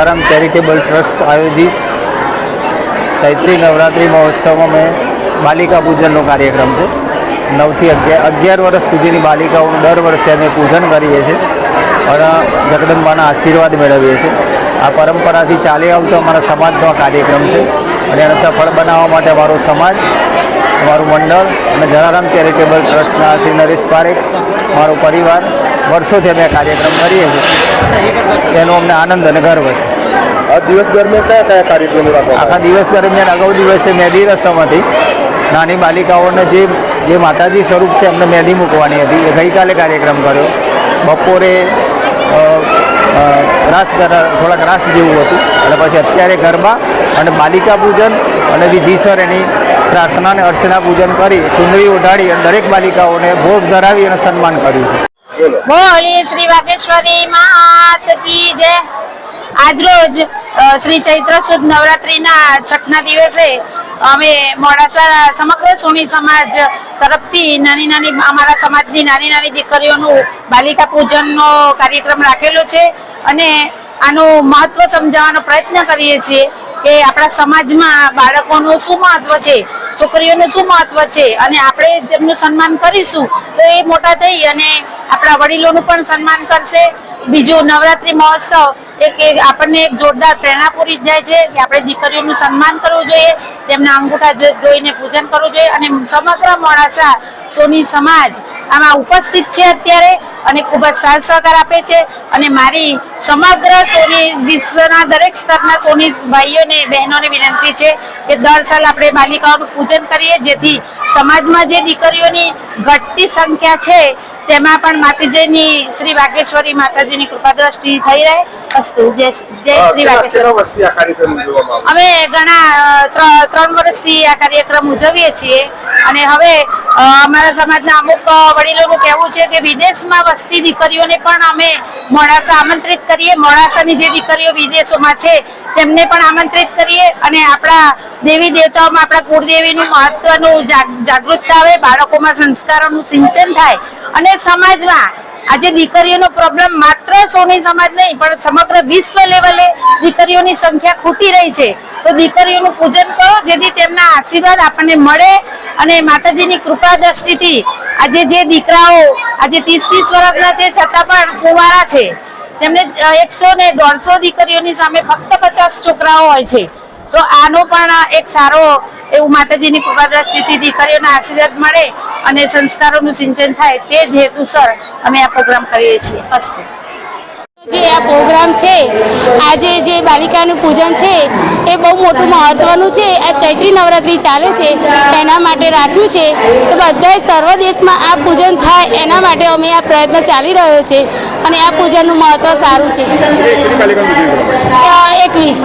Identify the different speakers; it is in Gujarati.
Speaker 1: આરામ ચેરિટેબલ ટ્રસ્ટ આયોજિત ચૈત્રી નવરાત્રિ મહોત્સવમાં મેં બાલિકા પૂજનનો કાર્યક્રમ છે. નવથી અગિયાર અગિયાર વર્ષ સુધીની બાલિકાઓનું દર વર્ષે અમે પૂજન કરીએ છીએ અને જગદંબાના આશીર્વાદ મેળવીએ છીએ. આ પરંપરાથી ચાલી આવતો અમારા સમાજનો આ કાર્યક્રમ છે અને એને સફળ બનાવવા માટે અમારો સમાજ, અમારું મંડળ અને જલારામ ચેરિટેબલ ટ્રસ્ટના શ્રી નરેશ પારેખ, મારો પરિવાર વર્ષોથી અમે આ કાર્યક્રમ કરીએ છીએ. એનો અમને આનંદ અને ગર્વ છે.
Speaker 2: આ દિવસ દરમિયાન કયા કયા કાર્યક્રમો રાખવામાં
Speaker 1: આખા દિવસ દરમિયાન અગાઉ દિવસે મહેંદી રસમ હતી નાની બાલિકાઓને જે જે માતાજી સ્વરૂપ છે એમને મહેંદી મૂકવાની હતી એ ગઈકાલે કાર્યક્રમ કર્યો બપોરે રાસ થોડાક રાસ જેવું હતું અને પછી અત્યારે ગરબા અને બાલિકા પૂજન અને વિધિસર એની પ્રાર્થના અને અર્ચના પૂજન કરી ચુંદડી ઉઢાડી અને દરેક બાલિકાઓને ભોગ ધરાવી અને સન્માન કર્યું છે
Speaker 2: બોલી
Speaker 3: શ્રી વાગેશ્વરી માત આજરોજ શ્રી ચૈત્ર સુદ નવરાત્રિના છઠના દિવસે અમે મોડાસા સમગ્ર સોની સમાજ તરફથી નાની નાની, અમારા સમાજની નાની નાની દીકરીઓનું બાલિકા પૂજનનો કાર્યક્રમ રાખેલો છે અને આનું મહત્વ સમજાવવાનો પ્રયત્ન કરીએ છીએ કે આપણા સમાજમાં બાળકોનું શું મહત્વ છે, છોકરીઓનું શું મહત્વ છે અને આપણે તેમનું સન્માન કરીશું તો એ મોટા થઈ અને આપણા વડીલોનું પણ સન્માન કરશે. બીજું નવરાત્રિ મહોત્સવ એક એક આપણને એક જોરદાર પ્રેરણા પૂરી જાય છે કે આપણે દીકરીઓનું સન્માન કરવું જોઈએ, તેમના અંગૂઠા જોઈને પૂજન કરવું જોઈએ અને સમગ્ર મોડાસા સોની સમાજ આમાં ઉપસ્થિત છે અત્યારે અને ખૂબ જ સાથ સહકાર આપે છે. અને મારી સમગ્ર સોની વિશ્વના દરેક સ્તરના સોની ભાઈઓને, બહેનોને વિનંતી છે કે દર સાલ આપણે બાલિકાઓનું પૂજન કરીએ, જેથી સમાજમાં જે દીકરીઓની ઘટતી સંખ્યા છે તેમાં પણ માતાજીની શ્રી વાઘેશ્વરી માતાજીની કૃપા દ્રષ્ટિ થઈ રહે. અસ્તુ. જય જય શ્રી
Speaker 2: આવે
Speaker 3: અમે ઘણા ત્રણ વર્ષથી આ કાર્યક્રમ ઉજવીએ છીએ. અને હવે અમારા સમાજના અમુક વડીલોનું કહેવું છે કે વિદેશમાં વસતી દીકરીઓને પણ અમે મોડાસા આમંત્રિત કરીએ. મોડાસાની જે દીકરીઓ વિદેશોમાં છે તેમને પણ આમંત્રિત કરીએ. અને આપણા દેવી દેવતાઓમાં આપણા કુળદેવીનું મહત્વનું જાગૃતતા આવે બાળકોમાં સંસ્કારોનું સિંચન થાય. અને સમાજમાં આજે દીકરીઓનો પ્રોબ્લેમ માત્ર સોની સમાજ નહીં, પણ સમગ્ર વિશ્વ લેવલે દીકરીઓની સંખ્યા ખૂટી રહી છે. તો દીકરીઓનું પૂજન કરો, જેથી તેમના આશીર્વાદ આપણને મળે અને માતાજીની કૃપા દ્રષ્ટિથી આજે જે દીકરાઓ આજે ત્રીસ ત્રીસ વર્ષના છે, છતાં પણ કુંવારા છે. તેમને એકસો ને દોઢસો દીકરીઓની સામે ફક્ત પચાસ છોકરાઓ હોય છે. તો આનો પણ એક સારો એવું માતાજીની કૃપા દ્રષ્ટિથી દીકરીઓના આશીર્વાદ મળે અને સંસ્કારોનું સિંચન થાય તે જ હેતુસર અમે આ પ્રોગ્રામ કરીએ છીએ. અસ્તુ
Speaker 4: જે આ પ્રોગ્રામ છે આજે જે બાલિકાનું પૂજન છે એ બહુ મોટું મહત્વનું છે. આ ચૈત્રી નવરાત્રિ ચાલે છે એના માટે રાખ્યું છે. તો બધાય સર્વ દેશમાં આ પૂજન થાય એના માટે અમે આ પ્રયત્ન ચાલી રહ્યો છે અને આ પૂજનનું મહત્વ સારું છે? એકવીસ.